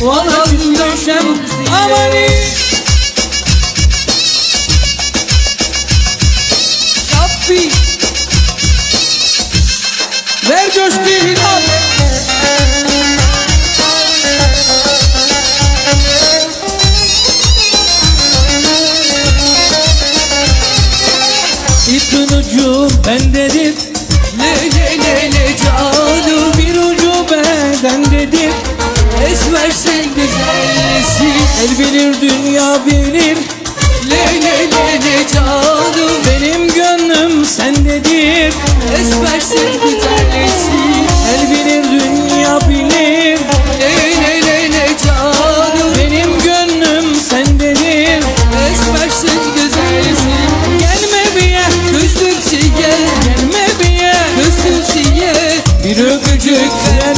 Valla düşem amani Şappi Ver coşkuyu Hilal İpin ucu bendedir Le le le le canım ucu söz versen güzelsin. El bilir dünya bilir. Le le le le canım Benim gönlüm sendedir. Esmersin güzelsin. El bilir dünya bilir. Le le le le canım Benim gönlüm sendedir. Esmersin güzelsin. Gelme bir ye küstüm siye. Gelme bir ye küstüm siye. Bir öpücük ver.